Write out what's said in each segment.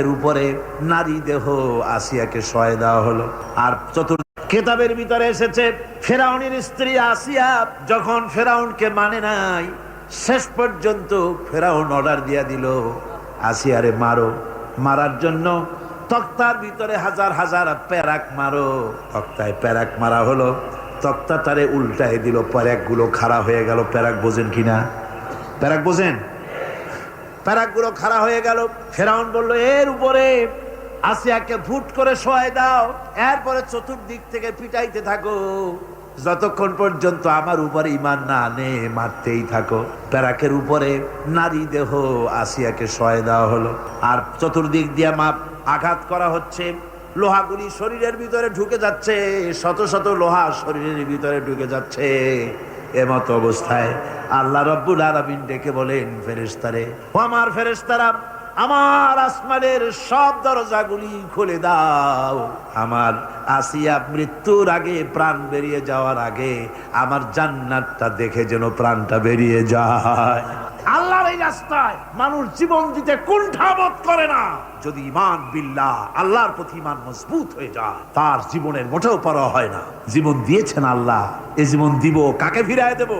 এর উপরে নারী দেহ আসিয়াকে সয় দেওয়া হলো। আর চতুর্থ কেতাবের ভিতরে এসেছে, ফেরাউনের স্ত্রী আসিয়া যখন ফেরাউনকে মানে নাই, শেষ পর্যন্ত ফেরাউন অর্ডার দিয়া দিল আসিয়ারে মারো। মারার জন্য তক্তার ভিতরে হাজার হাজার প্যারাক মারো। তক্তায় প্যারাক মারা হলো। তক্তা তারে উল্টায় দিল প্যারাকগুলো খাড়া হয়ে গেল। প্যারাক বোঝেন কিনা? প্যারাক বোঝেন? প্যারাকগুলো খাড়া হয়ে গেল। ফেরাউন বলল, এর উপরে আসিয়াকে ফুট করে শোয়াই দাও, এরপরে চতুর্দিক থেকে পিটাইতে থাকো। যতক্ষণ পর্যন্ত আমার উপরে ইমান না আনে, মারতেই থাকো। প্যারাকের উপরে নারী দেহ আসিয়াকে শোয়াই দেওয়া হলো। আর চতুর্দিক দিয়ে মাপ আঘাত করা হচ্ছে। লোহাগুলি শরীরের ভিতরে ঢুকে যাচ্ছে, শত শত লোহা শরীরের ভিতরে ঢুকে যাচ্ছে। এমত অবস্থায় আল্লাহ রব্বুল আলমিন ডেকে বলেন ফেরেস্তারে ও আমার ফেরেস্তারা আমার আসমানের সব দরজাগুলি খুলে দাও। আমার আসিয়া মৃত্যুর আগে প্রাণ বেরিয়ে যাওয়ার আগে আমার জান্নাতটা দেখে যেন প্রাণটা বেরিয়ে যায়। আল্লাহর এই রাস্তায় মানুষ জীবন দিতে কুণ্ঠাবোধ করে না। যদি ইমান বিল্লাহ আল্লাহর প্রতি ইমান মজবুত হয়ে যায়, তার জীবনের মোটেও পর হয় না। জীবন দিয়েছেন আল্লাহ, এ জীবন দিব, কাকে ফিরায় দেব?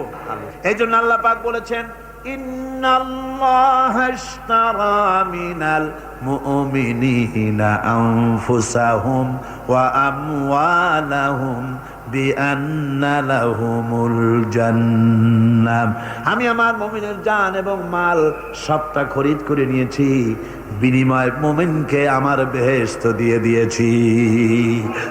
এই জন্য আল্লাহ পাক বলেছেন আমওয়ালাহুম বিআন্না লাহুমুল জান্নাম আমি আমার মুমিনের জান এবং মাল সবটা খরিদ করে নিয়েছি। বিনিময় মুমিনকে আমার বেহেস্ত দিয়ে দিয়েছি।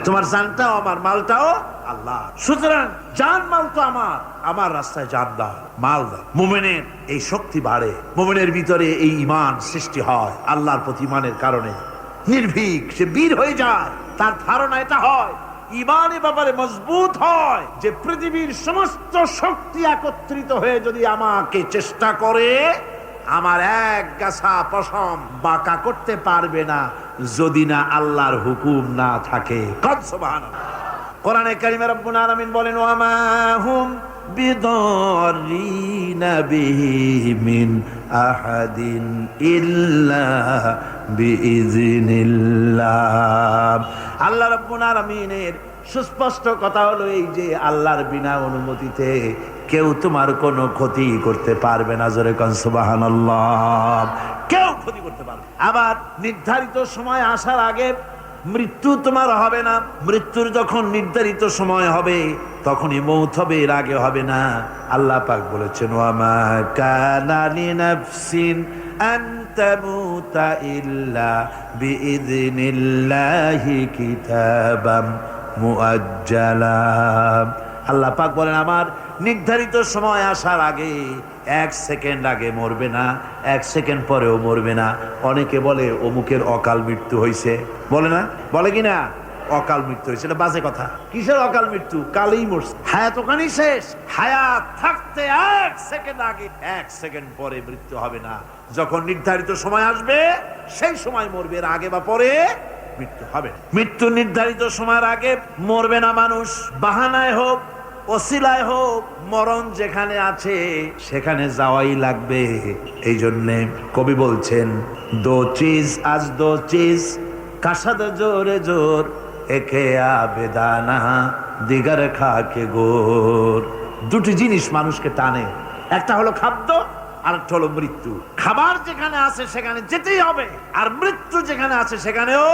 তোমার জানটাও, আমার মালটাও আল্লাহ। সুতরাং জান মাল তো আমার। আমার রাস্তায় জান দাও, মাল দাও। মোমেনের এই শক্তি বাড়ে। মোমেনের ভিতরে এই ইমান সৃষ্টি হয় আল্লাহর প্রতি ইমানের কারণে। নির্ভীক, সে বীর হয়ে যায়। তার ধারণা এটা হয়। ইমানের ব্যাপারে মজবুত হয় যে পৃথিবীর সমস্ত শক্তি একত্রিত হয়ে যদি আমাকে চেষ্টা করে, আমার এক গাছা পশম বাঁকা করতে পারবে না যদি না আল্লাহর হুকুম না থাকে। কোরআনে কারিমের রব্বুল আলামিন বলেন ওয়ামা হুম বিদরিনা বিহি মিন আহাদিন ইল্লা বিইজনিল্লাহ আল্লাহ রব্বুল আলামিনের সুস্পষ্ট কথা হলো এই যে আল্লাহর বিনা অনুমতিতে কেউ তোমার কোনো ক্ষতি করতে পারবে না, জোরে কন সুবহানাল্লাহ। কেউ ক্ষতি করতে পারবে আবার নির্ধারিত সময় আসার আগে মৃত্যু তোমার হবে না। মৃত্যুর যখন নির্ধারিত সময় হবে, তখনই মৌত হবে, এর আগে হবে না। আল্লাহ পাক বলেছেন ওয়ামা কানা লিনাফসিন আন তামুতা ইল্লা বিইذনিল্লাহি কিতাবাম মুআজ্জালা। আল্লাহ পাক বলেন, আমার নির্ধারিত সময় আসার আগে এক সেকেন্ড আগে মরবে না, এক সেকেন্ড পরেও মরবে না। অনেকে বলে, অমুকের অকাল মৃত্যু হয়েছে বলে না? বলে কি না? অকাল মৃত্যু হয়েছে এটা বাজে কথা। কিসের অকাল মৃত্যু? কালেই মরছে। হায়াত ওখানেই শেষ। হায়াত থাকতে এক সেকেন্ড আগে, এক সেকেন্ড পরে মৃত্যু হবে না। যখন নির্ধারিত সময় আসবে, সেই সময় মরবে। এর আগে বা পরে মৃত্যু হবে মৃত্যু নির্ধারিত সময়ের আগে মরবে না মানুষ। বাহানায় হোক অসিলায় হোক, মরণ যেখানে আছে, সেখানে যাওয়াই লাগবে। এই জন্যে কবি বলছেন, দো চিজ আজ দো চিজ, কাসাদ জোরে জোর, একে আবেদানা, দিগার খাকে গোর। দুটি জিনিস মানুষকে টানে, একটা হলো খাদ্য আর একটা হলো মৃত্যু। খাবার যেখানে আছে, সেখানে যেতেই হবে, আর মৃত্যু যেখানে আছে, সেখানেও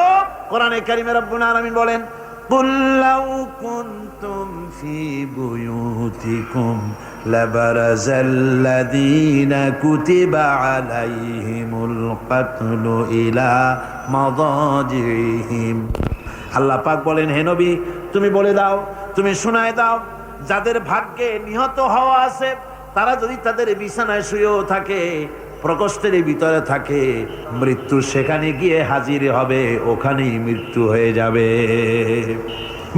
কোরআনে কারিমের রব্বুল আলামিন বলেন قل لو كنتم في بيوتكم لبرز الذين كتب عليهم القتل إلى مضاجعهم আল্লাহ পাক বলেন হে নবী তুমি বলে দাও তুমি শোনায় দাও যাদের ভাগ্যে নিহত হওয়া আছে তারা যদি তাদের বিছানায় শুয়েও থাকে প্রকোষ্ঠের ভিতরে থাকে, মৃত্যু সেখানে গিয়ে হাজির হবে, ওখানেই মৃত্যু হয়ে যাবে।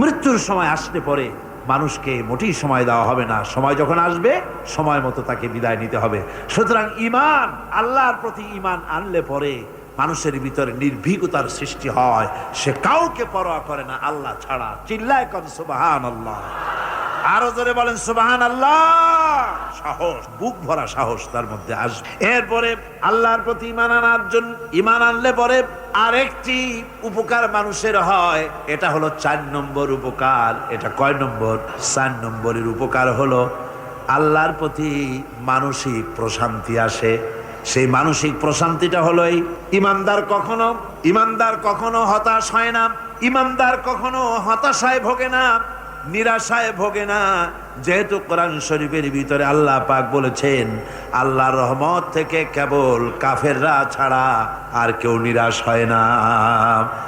মৃত্যুর সময় আসলে পরে মানুষকে মোটেই সময় দেওয়া হবে না। সময় যখন আসবে, সময় মতো তাকে বিদায় নিতে হবে। সুতরাং ইমান আল্লাহর প্রতি ইমান আনলে পরে মানুষের ভিতরে নির্ভীকতার সৃষ্টি হয়। সে কাউকে পরোয়া করে না, আল্লাহ ছাড়া। চিল্লায় কন সুবাহান আল্লাহ আরও জোরে বলেন সুবাহান আল্লাহ সাহস, বুক ভরা সাহস তার মধ্যে আসবে। এরপরে আল্লাহর প্রতি ইমান আনার জন্য ইমান আনলে পরে আরেকটি উপকার মানুষের হয়, এটা হলো চার নম্বর উপকার। এটা কয় নম্বর? চার নম্বরের উপকার হলো আল্লাহর প্রতি মানসিক প্রশান্তি আসে। সেই মানসিক প্রশান্তিটা হলো এই ইমানদার কখনো ইমানদার কখনো হতাশ হয় না ইমানদার কখনো হতাশায় ভোগে না। নিরাশায় ভোগে না। যেহেতু কোরআন শরীফের ভিতরে আল্লাহ পাক বলেছেন, আল্লাহর রহমত থেকে কেবল কাফেররা ছাড়া আর কেউ নিরাশ হয় না।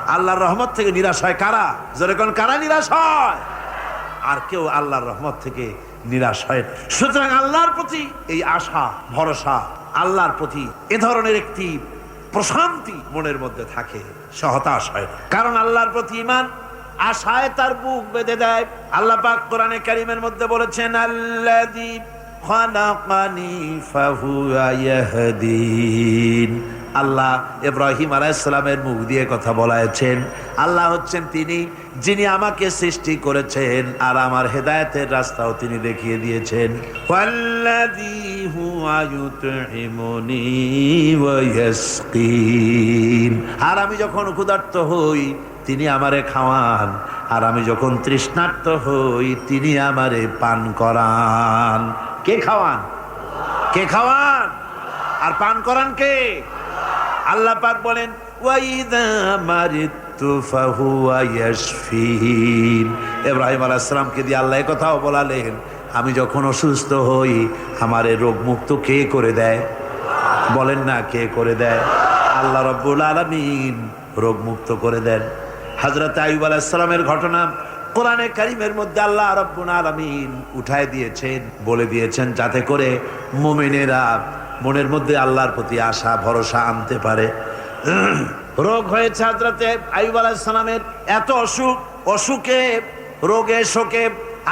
আল্লাহর রহমত থেকে নিরাশ হয় কারা? যেরকম কারা নিরাশ হয়? আর কেউ আল্লাহর রহমত থেকে নিরাশ হয়। সুতরাং আল্লাহর প্রতি এই আশা, ভরসা আল্লাহর প্রতি এ ধরনের একটি প্রশান্তি মনের মধ্যে থাকে সে হতাশ হয় কারণ আল্লাহর প্রতি ইমান আশায় তার বুক বেঁধে দেয়। আল্লাহ পাক কোরআনে কারিমের মধ্যে বলেছেন ইয়াহদিন। আল্লাহ ইব্রাহিম আলাইসালামের মুখ দিয়ে কথা বলাইছেন। আল্লাহ হচ্ছেন তিনি, যিনি আমাকে সৃষ্টি করেছেন আর আমার হেদায়েতের রাস্তাও তিনি দেখিয়ে দিয়েছেন। আর আমি যখন ক্ষুধার্ত হই তিনি আমারে খাওয়ান। আর আমি যখন তৃষ্ণার্ত হই, তিনি আমারে পান করান। কে খাওয়ান? কে খাওয়ান? আর পান করান কে? আল্লাহ পাক বলেন, ওয়াইদা মারিতু ইব্রাহিম আলাইহিস সালামকে দিয়ে আল্লাহ কথাও বলালেন, আমি যখন অসুস্থ হই, আমারে রোগ মুক্ত কে করে দেয়? বলেন না, কে করে দেয়? আল্লাহ রব্বুল আলামিন রোগ মুক্ত করে দেন। হযরত আইয়ুব আলাইহিস ঘটনা কোরআনে কারিমের মধ্যে আল্লাহ রব্বুল আলামিন উঠায় দিয়েছেন, বলে দিয়েছেন যাতে করে মুমিনেরা মনের মধ্যে আল্লাহর প্রতি আশা, ভরসা আনতে পারে। রোগ হয়েছে হাজরাতে আইব এত অসুখ, অসুখে, রোগে শোকে,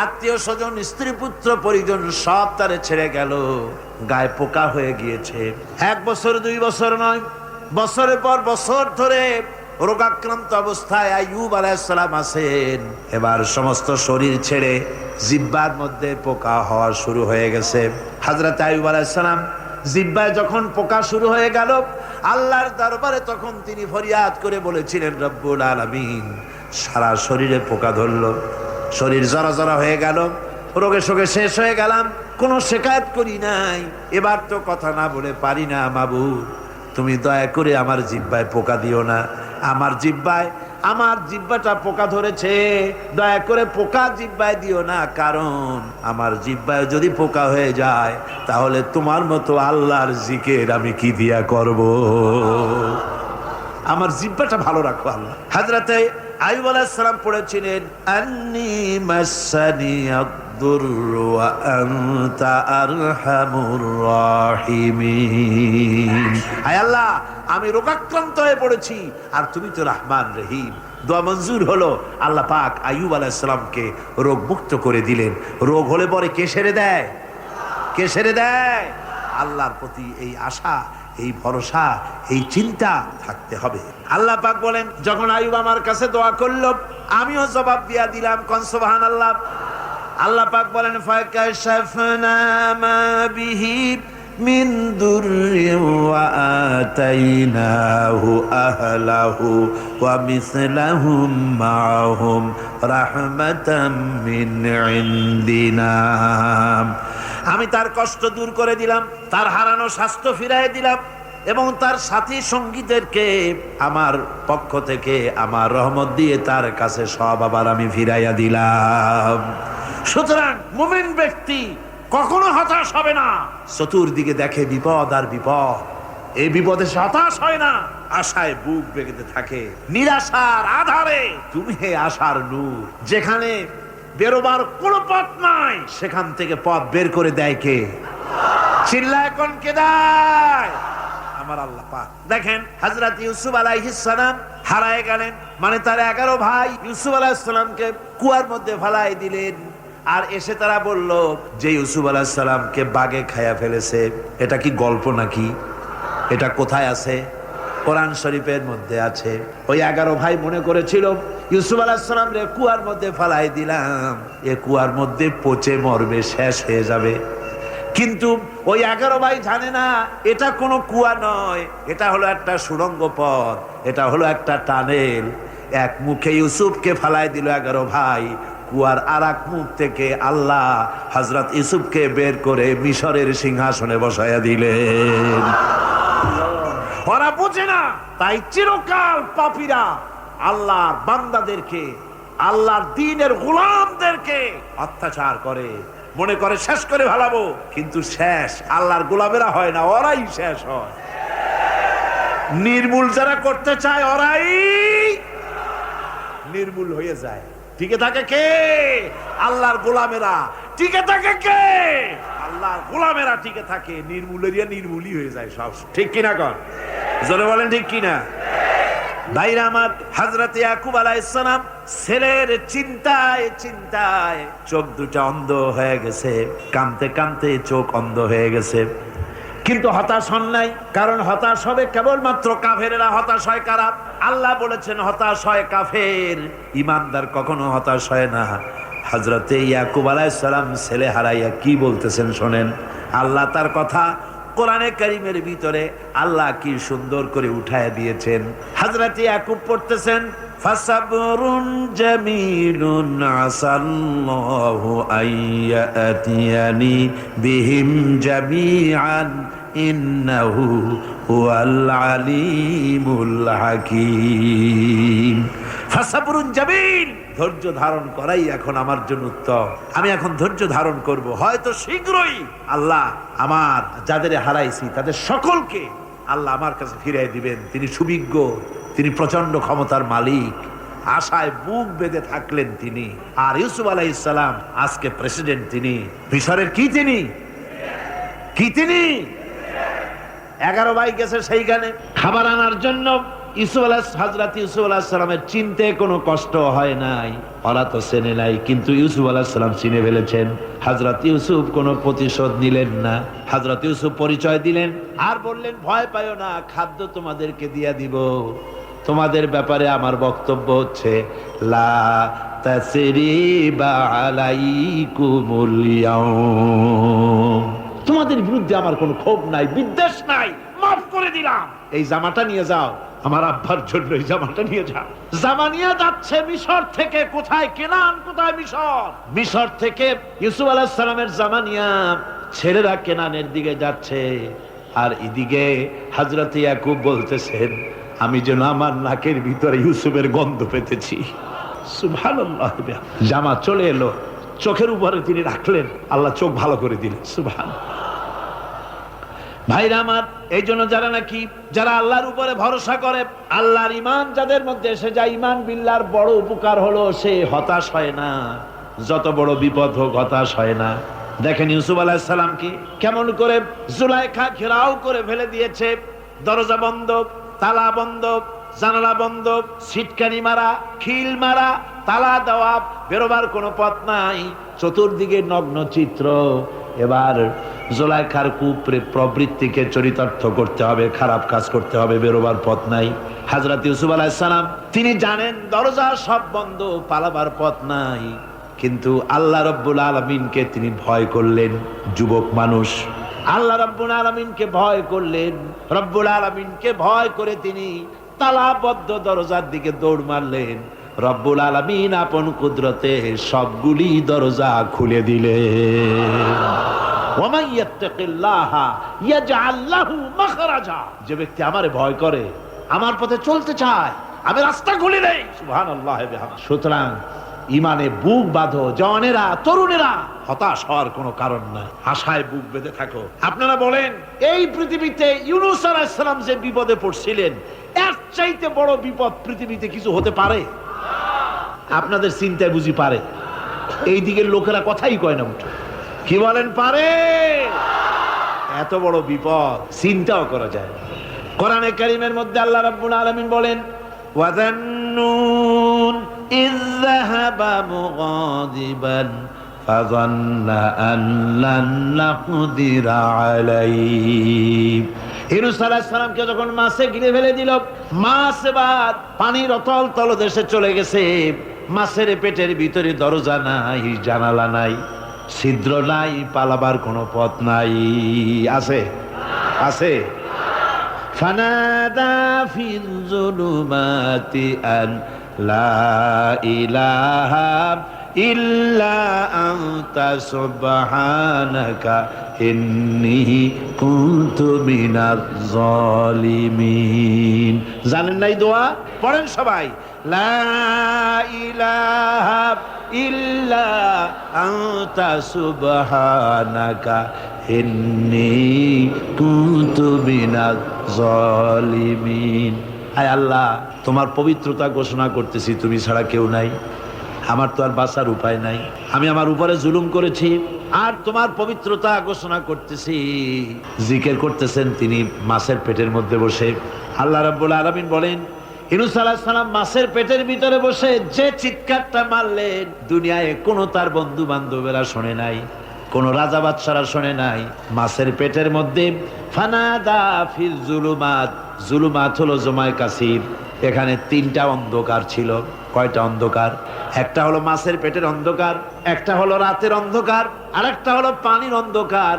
আত্মীয় স্বজন, স্ত্রী পুত্র পরিজন সব তারে ছেড়ে গেল, গায়ে পোকা হয়ে গিয়েছে। এক বছর, দুই বছর নয়, বছরের পর বছর ধরে রোগাক্রান্ত অবস্থায় আইয়ুব আলাইসালাম আছেন। এবার সমস্ত শরীর ছেড়ে জিব্বার মধ্যে পোকা হওয়া শুরু হয়ে গেছে। হাজরত আইয়ুব আলাইসালাম জিব্বায় যখন পোকা শুরু হয়ে গেল, আল্লাহর দরবারে তখন তিনি ফরিয়াদ করে বলেছিলেন, রব্বুল আলামিন, সারা শরীরে পোকা ধরলো। শরীর জরা জরা হয়ে গেল, রোগে শোকে শেষ হয়ে গেলাম, কোনো শেখায়ত করি নাই। এবার তো কথা না বলে পারি না মাবু তুমি দয়া করে আমার জিব্বায় পোকা দিও না। আমার জিব্বায়, আমার জিব্বাটা পোকা ধরেছে। দয়া করে পোকা জিব্বায় দিও না, কারণ আমার জিব্বায় যদি পোকা হয়ে যায়, তাহলে তোমার মতো আল্লাহর জিকের আমি কি দিয়া করব? আমার জিব্বাটা ভালো রাখো আল্লাহ। হাজরাতে আইব সালাম পড়েছিলেন আল্লাহ, আমি রোগাক্রান্ত হয়ে পড়েছি। আর তুমি তো রহমান রহিম। দোয়া মঞ্জুর হলো। আল্লাহ পাক আইয়ুব আলাইসালামকে রোগ মুক্ত করে দিলেন। রোগ হলে পরে কে সেরে দেয়? কে সেরে দেয়? আল্লাহর প্রতি এই আশা, এই ভরসা, এই চিন্তা থাকতে হবে। আল্লাহ পাক বলেন, যখন আয়ুব আমার কাছে দোয়া করল, আমিও জবাব দিয়া দিলাম কনসবাহান আল্লাহ আল্লাহ পাক বলেন, ফাকাশাফনা মা বিহি মিন দুররি ওয়া আতাইনাহু আহলাহু ওয়া মিসলাহুম মাআহুম রাহমাতাম মিন ইনদিনা। আমি তার কষ্ট দূর করে দিলাম, তার হারানো স্বাস্থ্য ফিরাই দিলাম এবং তার সাথী সঙ্গীদেরকে আমার পক্ষ থেকে আমার রহমত দিয়ে তার কাছে সব আবার আমি ফিরাইয়া দিলাম। সুতরাং মুমিন ব্যক্তি কখনো হতাশ হবে না। চতুর্দিকে দেখে বিপদ আর বিপদ। এই বিপদে হতাশ হয় না। আশায় বুক বেগেতে থাকে। নিরাশার আধারে তুমি হে আশার নূর। যেখানে বেরোবার কোনো পথ নাই, সেখান থেকে পথ বের করে দেয় কে? চিল্লা এখন কে দেয়। আমার আল্লাহ দেখেন, হযরত ইউসুফ আলাইহিস হারায় গেলেন। মানে তার এগারো ভাই ইউসুফ আলাইহিস কুয়ার মধ্যে ফালাই দিলেন। আর এসে তারা বলল, যে ইউসুফ আলাইহিস সালামকে বাগে খায়া ফেলেছে, এটা কি গল্প নাকি? এটা কোথায় আছে? কোরআন শরীফের মধ্যে আছে। ওই এগারো ভাই মনে করেছিল, ইউসুফ আলাহিসাম রে কুয়ার মধ্যে ফালাই দিলাম, এ কুয়ার মধ্যে পচে মরবে, শেষ হয়ে যাবে। কিন্তু ওই এগারো ভাই জানে না, এটা কোনো কুয়া নয়, এটা হলো একটা সুড়ঙ্গ পথ, এটা হলো একটা টানেল। এক মুখে ইউসুফকে ফালাই দিল এগারো ভাই কুয়ার আর এক মুখ থেকে আল্লাহ হজরত ইসুফকে বের করে মিশরের সিংহাসনে বসাইয়া দিলেন। ওরা বুঝে না, তাই চিরকাল পাপীরা আল্লাহর বান্দাদেরকে, আল্লাহর দিনের গোলামদেরকে অত্যাচার করে। মনে করে শেষ করে ভালাবো কিন্তু শেষ আল্লাহর গোলামেরা হয় না, ওরাই শেষ হয়। নির্মূল যারা করতে চায়, ওরাই নির্মূল হয়ে যায়। টিকে থাকে কে? আল্লাহর গোলামেরা। টিকে থাকে কে? আল্লাহর গোলামেরা টিকে থাকে। নির্মূলেরিয়া নির্মূলই হয়ে যায় সব। ঠিক কিনা কর জোরে বলেন ঠিক কিনা? ভাইরা আমার হাজরত ইয়াকুব আলাইসালাম ছেলের চিন্তায় চিন্তায় চোখ দুটা অন্ধ হয়ে গেছে। কামতে কামতে চোখ অন্ধ হয়ে গেছে। কিন্তু হতাশ হন নাই, কারণ হতাশ হবে কেবলমাত্র কাফেরেরা হতাশ হয় কারা? আল্লাহ বলেছেন, হতাশ হয় কাফের। ইমানদার কখনো হতাশ হয় না। হজরতে ইয়াকুব আলাইসালাম ছেলে হারাইয়া কি বলতেছেন শোনেন? আল্লাহ তার কথা কোরআনে কারিমের ভিতরে আল্লাহ কি সুন্দর করে উঠায় দিয়েছেন। হাজরাতে ইয়াকুব পড়তেছেন ফাসাবরুন জামিলুন আসাল্লাহু আইয়াতিয়ানি বিহিম জামিআন ইন্নাহু হুয়াল আলিমুল হাকীম। ফাসাবরুন জামিল, ধৈর্য ধারণ করাই এখন আমার জন্য উত্তম। আমি এখন ধৈর্য ধারণ করব। হয়তো শীঘ্রই আল্লাহ আমার, যাদের হারাইছি, তাদের সকলকে আল্লাহ আমার কাছে ফিরিয়ে দিবেন। তিনি সুবিজ্ঞ তিনি প্রচণ্ড ক্ষমতার মালিক। আশায় বুক বেঁধে থাকলেন তিনি। আর ইউসুফ আলাহ ইসলাম আজকে প্রেসিডেন্ট তিনি। মিশরের কি তিনি? কি তিনি? এগারো ভাই গেছে সেইখানে। খাবার আনার জন্য ইসুফ আলাহ হাজরাত ইউসুফ আলাহ সালামের চিনতে কোনো কষ্ট হয় নাই। ওরা তো চেনে নাই, কিন্তু ইউসুফ আলাহ সালাম চিনে ফেলেছেন। হাজরাত ইউসুফ কোনো প্রতিশোধ নিলেন না। হাজরাত ইউসুফ পরিচয় দিলেন। আর বললেন, ভয় পাইও না, খাদ্য তোমাদেরকে দিয়া দিব। তোমাদের ব্যাপারে আমার বক্তব্য হচ্ছে, লা তোমাদের বিরুদ্ধে আমার কোনো ক্ষোভ নাই, বিদ্বেষ নাই, মাফ করে দিলাম। এই জামাটা নিয়ে যাও, আমার আব্বার জন্য এই জামাটা নিয়ে যাও। জামা নিয়ে যাচ্ছে মিশর থেকে, কোথায়? কেনান কোথায় মিশর? মিশর থেকে ইউসুফ আলাহিস সালামের জামা নিয়ে ছেলেরা কেনানের দিকে যাচ্ছে। আর এদিকে হাজরত ইয়াকুব বলতেছেন আমি যেন আমার নাকের ভিতরে ইউসুফের গন্ধ পেতেছি। জামা চলে এলো। চোখের উপরে তিনি রাখলেন। আল্লাহ চোখ ভালো করে দিলেন। সুবহান ভাইরা আমার, এই জন্য যারা নাকি, যারা আল্লাহর উপরে ভরসা করে, আল্লাহর ইমান যাদের মধ্যে এসে যায় ইমান বিল্লার বড় উপকার হলো সে হতাশ হয় না। যত বড় বিপদ হোক, হতাশ হয় না। দেখেন ইউসুফ আলাহিসাল্লামকে কেমন করে জুলাইখা ঘেরাও করে ফেলে দিয়েছে। দরজা বন্ধ। তালা বন্ধ, জানালা বন্ধ সিটকানি মারা, খিল মারা, তালা দেওয়া, বেরোবার কোনো পথ নাই। চতুর্দিকে নগ্ন চিত্র। এবার জোলাইখার কুপরে প্রবৃত্তিকে চরিতার্থ করতে হবে, খারাপ কাজ করতে হবে, বেরোবার পথ নাই। হাজরত ইউসুফ আলাহিসাল্লাম তিনি জানেন দরজা সব বন্ধ, পালাবার পথ নাই। কিন্তু আল্লাহ রব্বুল আলমিনকে তিনি ভয় করলেন, যুবক মানুষ। আল্লাহ রব্বুল আলমিনকে ভয় করলেন। রব্বুল আলমিনকে ভয় করে তিনি তালাবদ্ধ দরজার দিকে দৌড় মারলেন। রব্বুল আলমিন আপন কুদরতে সবগুলি দরজা খুলে মাখরাজা। যে ব্যক্তি আমারে ভয় করে, আমার পথে চলতে চায়, আমি রাস্তা খুলে সুবহানাল্লাহ সুতরাং ইমানে বুক বাঁধো, জওয়ানেরা, তরুণেরা। হতাশ হওয়ার কোনো কারণ নাই। আশায় বুক বেঁধে থাকো। আপনারা বলেন, এই পৃথিবীতে ইউনুস আলাইহিস সালাম যে বিপদে পড়ছিলেন, এর চাইতে বড় বিপদ পৃথিবীতে কিছু হতে পারে? আপনাদের চিন্তায় বুঝি পারে। এই দিকের লোকেরা কথাই কয় না উঠে। কি বলেন, পারে? এত বড় বিপদ, চিন্তাও করা যায়। কোরআনে কারিমের মধ্যে আল্লাহ রাব্বুল আলামিন বলেন ওয়াদান্নুন ইয যাহাবা মুগাদিবান فظن أن لن نقدر عليه হিরুস সালামকে যখন মাছে গিলে ফেলে দিল মাছ এবার পানির অতল তলদেশে চলে গেছে মাছের পেটের ভিতরে দরজা নাই জানালা নাই ছিদ্র নাই পালাবার কোনো পথ নাই আছে আছে ফানাদা ফিল জুলুমাতি আন জানেন নাই দোয়া? পড়েন সবাই। লা ইলাহা ইল্লা আনতা সুবহানাকা ইন্নী কুনতু মিনাজ জালিমিন আয় আল্লাহ, তোমার পবিত্রতা ঘোষণা করতেছি, তুমি ছাড়া কেউ নাই। আমার তো আর বাঁচার উপায় নাই। আমি আমার উপরে জুলুম করেছি, আর তোমার পবিত্রতা ঘোষণা করতেছি। জিকের করতেছেন তিনি মাছের পেটের মধ্যে বসে। আল্লাহ রাব্বুল আলামিন বলেন, ইনুস সালাম মাছের পেটের ভিতরে বসে যে চিৎকারটা মারলেন, দুনিয়ায় কোনো তার বন্ধু বান্ধবেরা শোনে নাই। কোন রাজা বাদশারা শোনে নাই। মাছের পেটের মধ্যে ফানাদা ফিল জুলুমাত। জুলুমাত হলো জমায় কাসির এখানে তিনটা অন্ধকার ছিল। কয়টা অন্ধকার? একটা হলো মাছের পেটের অন্ধকার, একটা হলো রাতের অন্ধকার আর একটা হলো পানির অন্ধকার।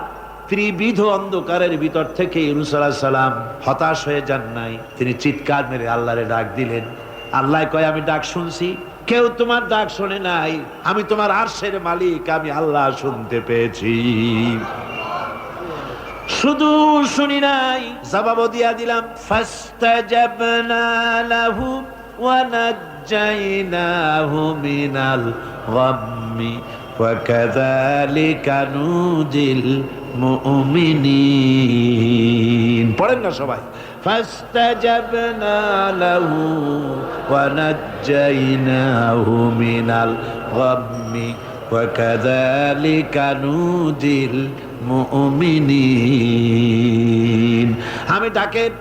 ত্রিবিধ অন্ধকারের ভিতর থেকে ইউনুস আলাইহিস সালাম হতাশ হয়ে যান নাই। তিনি চিৎকার মেরে আল্লাহরে ডাক দিলেন। আল্লাহ কয়, আমি ডাক শুনছি। কেউ তোমার ডাক শোনে নাই। আমি তোমার আর্শের মালিক, আমি আল্লাহ শুনতে পেয়েছি। শুধু শুনি নাই, জবাব দিয়া দিলাম, ফাস্তাজাবনা লাহু ওয়া নাজাইনাহু মিনাল গাম্মি। ওয়া কাযালিকা নুজিল পড়েন না সবাই। আমি ডাকের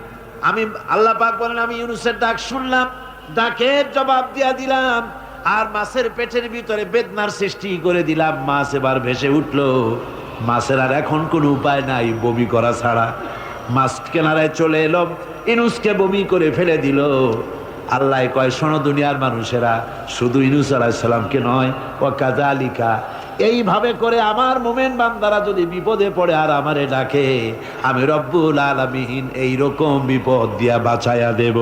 আমি আল্লাহ পাক বলেন, আমি ইউনুসের ডাক শুনলাম। ডাকের জবাব দিয়া দিলাম। আর মাছের পেটের ভিতরে বেদনার সৃষ্টি করে দিলাম, মাছ এবার ভেসে উঠল। মাছের আর এখন কোনো উপায় নাই, বমি করা ছাড়া। মাছ কেনারায় চলে এলো, ইনুসকে বমি করে ফেলে দিল। আল্লাহ কয়, শোনো দুনিয়ার মানুষেরা, শুধু ইনুস আলাহিসাল্লামকে নয় ও কাজালিকা এইভাবে করে আমার মোমেন বান্দারা যদি বিপদে পড়ে আর আমারে ডাকে, আমি রব্বুল আলমিন এইরকম বিপদ দিয়া বাঁচাইয়া দেব।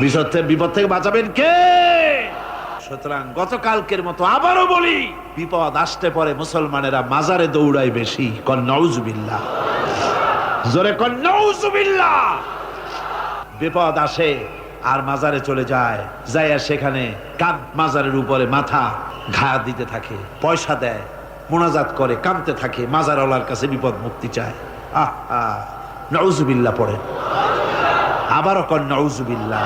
বিপদ বিপদ থেকে বাঁচাবেন কে? সুতরাং গতকালকের মতো আবারও বলি, বিপদ আসতে পরে মুসলমানেরা মাজারে দৌড়ায় বেশি। কন নউজুবিল্লা জোরে কন নউজুবিল্লা বিপদ আসে, আর মাজারে চলে যায়। যাইয়া সেখানে কাঁদ মাজারের উপরে মাথা ঘা দিতে থাকে, পয়সা দেয়, মোনাজাত করে, কাঁদতে থাকে, মাজারওয়ালার কাছে বিপদ মুক্তি চায়। আহ আহ নউজুবিল্লা পড়ে আবারও কন নউজুবিল্লা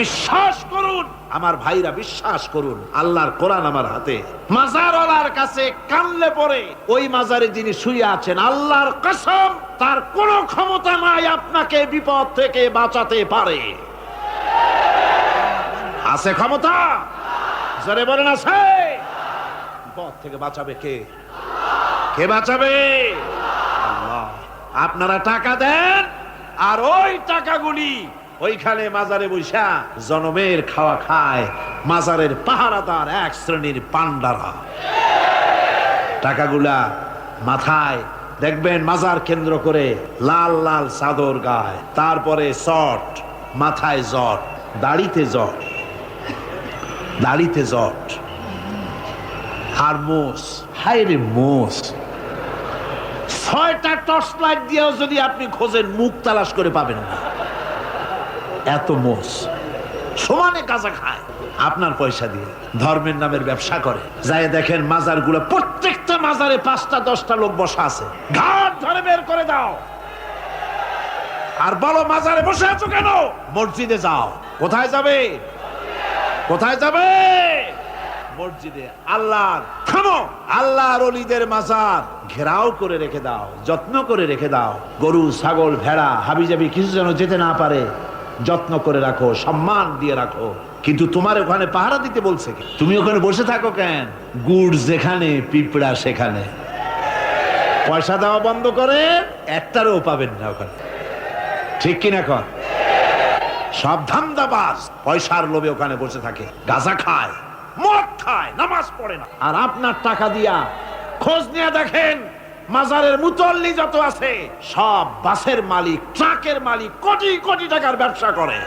বিশ্বাস করুন। আমার ভাইরা বিশ্বাস করুন আল্লাহর কোরআন আমার হাতে। মাজারওয়ালার কাছে কানলে পরে ওই মাজারে যিনি শুয়ে আছেন আল্লাহর কসম তার কোনো ক্ষমতা নাই আপনাকে বিপদ থেকে বাঁচাতে পারে। আছে ক্ষমতা? জোরে বলেন আছে। বিপদ থেকে বাঁচাবে কে? কে বাঁচাবে? আল্লাহ। আপনারা টাকা দেন আর ওই টাকাগুলি ওইখানে মাজারে বৈশা জনমের খাওয়া খায়, মাজারের পাহারাদার এক শ্রেণির পান্ডারা টাকাগুলা মাথায়, দেখবেন মাজার কেন্দ্র করে লাল লাল চাদর গায়, তারপরে শট মাথায় জট, দাড়িতে জট দাড়িতে জট। আর মোষ হায় রে মোষ ছয়টা টর্চ লাইট দিয়েও যদি আপনি খোঁজেন, মুখ তালাশ করে পাবেন না। এত মোষ সমানে কাজা খায়। আপনার পয়সা দিয়ে। ধর্মের নামের ব্যবসা করে। যাই দেখেন মাজারগুলো প্রত্যেকটা মাজারে পাঁচটা, দশটা লোক বসা আছে। ঘাট ধরে বের করে দাও। আর বলো, মাজারে বসে আছো কেন? মসজিদে যাও। কোথায় যাবে? কোথায় যাবে? মসজিদে। আল্লাহর থামো আল্লাহর অলিদের মাজার ঘেরাও করে রেখে দাও, যত্ন করে রেখে দাও। গরু, ছাগল, ভেড়া, হাবিজাবি কিছু যেন যেতে না পারে, যত্ন করে রাখো, সম্মান দিয়ে রাখো। কিন্তু তোমার ওখানে পাহারা দিতে বলছে? তুমি ওখানে বসে থাকো কেন? গুড় যেখানে, পিঁপড়া সেখানে। পয়সা দেওয়া বন্ধ করে, একটারও পাবেন না ওখানে। ঠিক কিনা কর? সব ধান্দাবাজ পয়সার লোভে ওখানে বসে থাকে, গাঁজা খায়। মদ খায়, নামাজ পড়ে না। আর আপনার টাকা দিয়া খোঁজ নিয়ে দেখেন, মাজারের মুতল্লি যত আছে, সব বাসের মালিক, ট্রাকের মালিক, কোটি কোটি টাকার ব্যবসা করে।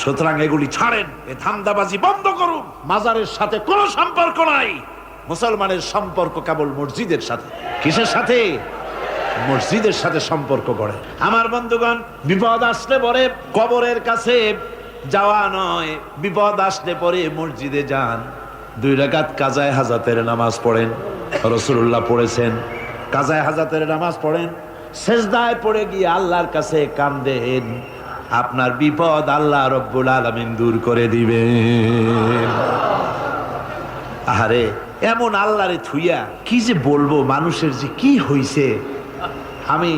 সুতরাং এগুলি ছাড়েন, এ ধান্দাবাজি বন্ধ করুন। মাজারের সাথে কোনো সম্পর্ক নাই, মুসলমানের সম্পর্ক কেবল মসজিদের সাথে। কিসের সাথে? মসজিদের সাথে সম্পর্ক করে আমার বন্ধুগণ, বিপদ আসলে পরে কবরের কাছে যাওয়া নয়, বিপদ আসলে পরে মসজিদে যান। দুই রাকাত কাজায় হাজাতের নামাজ পড়েন রসুল্লাহ পড়েছেন। কাজায় হাজাতের নামাজ পড়েন, সেজদায় পড়ে গিয়ে আল্লাহর কাছে কান্দেন। আপনার বিপদ আল্লাহ রব্বুল আলমিন দূর করে দিবেন। আরে এমন আল্লাহরে থুইয়া কি যে বলব, মানুষের যে কি হইছে, আমি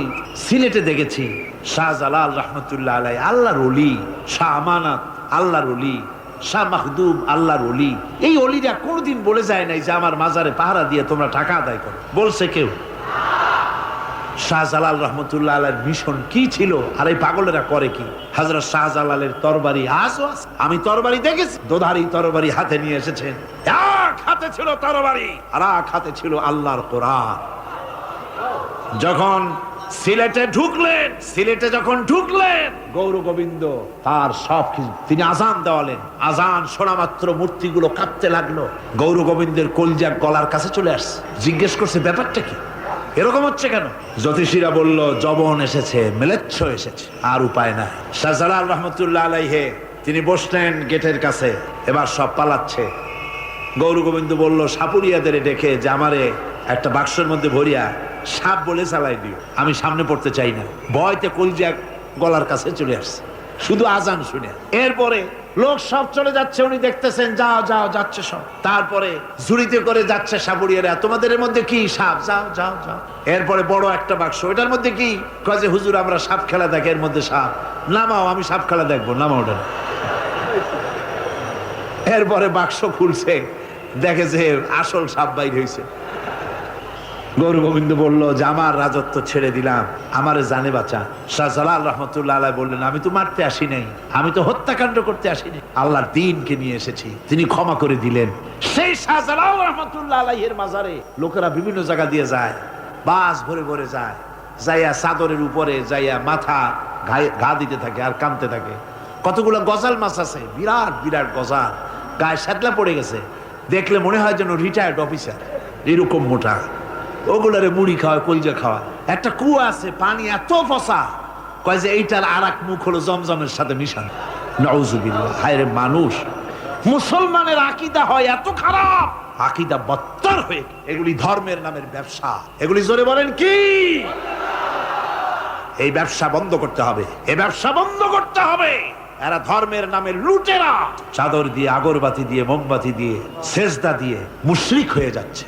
সিলেটে দেখেছি। শাহজালাল রহমতুল্লাহ আলাই আল্লাহর অলি শাহ আমানত, আল্লাহর অলি শাহ মাহদুম আল্লাহর অলি এই অলিরা কোনোদিন বলে যায় নাই যে আমার মাজারে পাহারা দিয়ে তোমরা টাকা আদায় করো। বলছে কেউ। শাহজালাল রহমতুল্লাহ আলের মিশন কি ছিল? আর এই পাগলেরা করে কি? হাজরত শাহজালালের তরবারি আছে। আমি তরবারি দেখেছি। দোধারি তরবারি হাতে নিয়ে এসেছেন। এক হাতে ছিল তরবারি, আর এক হাতে ছিল আল্লাহর কোরআন। যখন সিলেটে ঢুকলেন সিলেটে যখন ঢুকলেন গৌর গোবিন্দ তার সব কিছু তিনি আজান দেওয়ালেন। আজান শোনা মাত্র মূর্তিগুলো কাঁপতে লাগল। গৌর গোবিন্দের কলজা গলার কাছে চলে আসছে। জিজ্ঞেস করছে ব্যাপারটা কি? এরকম হচ্ছে কেন? জ্যোতিষীরা বলল জবন এসেছে মেলেচ্ছ এসেছে আর উপায় নাই। শাহজালাল রহমতুল্লাহ আলাইহে তিনি বসলেন গেটের কাছে এবার সব পালাচ্ছে। গৌর গোবিন্দ বলল সাপুরিয়াদের ডেকে যে আমারে একটা বাক্সের মধ্যে ভরিয়া সাপ বলে চালাই দিও। আমি সামনে পড়তে চাই না। ভয়তে কলজা গলার কাছে চলে আসছে। শুধু আজান শুনে। এরপরে লোক সব চলে যাচ্ছে, উনি দেখতেছেন, যাও যাও, যাচ্ছে সব। তারপরে ঝুড়িতে করে যাচ্ছে সাপুরিয়ারা তোমাদের এর মধ্যে কি সাপ? যাও যাও যাও। এরপরে বড় একটা বাক্স, এটার মধ্যে কি? কাজে হুজুর, আমরা সাপ খেলা দেখি, এর মধ্যে সাপ। নামাও, আমি সাপ খেলা দেখব, নামাও ওটা। এরপরে বাক্স খুলছে, দেখে যে আসল সাপ বাইর হয়েছে গৌর গোবিন্দ বলল, যে আমার রাজত্ব ছেড়ে দিলাম, আমার জানে বাঁচা। শাহজালাল রহমতুল্লাহ আলাই বললেন, আমি তো মারতে আসি নাই, আমি তো হত্যাকাণ্ড করতে আসিনি। আল্লাহর দিনকে নিয়ে এসেছি, তিনি ক্ষমা করে দিলেন। সেই শাহজালাল রহমতুল্লাহ আলাইয়ের মাজারে লোকেরা বিভিন্ন জায়গা দিয়ে যায়, বাস ভরে ভরে যায়, যাইয়া চাদরের উপরে যাইয়া মাথা ঘা দিতে থাকে আর কামতে থাকে। কতগুলো গজাল মাছ আছে, বিরাট বিরাট গজাল, গায়ে সাতলা পড়ে গেছে। দেখলে মনে হয় যেন রিটায়ার্ড অফিসার এরকম মোটা। ওগুলারে মুড়ি খাওয়ায় কলজা খাওয়ায় একটা কুয়া আছে, পানি এত ফসা। কয় যে এইটার আর এক মুখ হলো জমজমের সাথে মিশান। নজুবিল্লাহ রে মানুষ। মুসলমানের আকিদা হয় এত খারাপ। আকিদা বত্তর হয়ে, এগুলি ধর্মের নামের ব্যবসা। এগুলি জোরে বলেন কি? এই ব্যবসা বন্ধ করতে হবে। এই ব্যবসা বন্ধ করতে হবে। এরা ধর্মের নামে লুটেরা। চাদর দিয়ে, আগরবাতি দিয়ে, মোমবাতি দিয়ে, সেজদা দিয়ে মুশরিক হয়ে যাচ্ছে।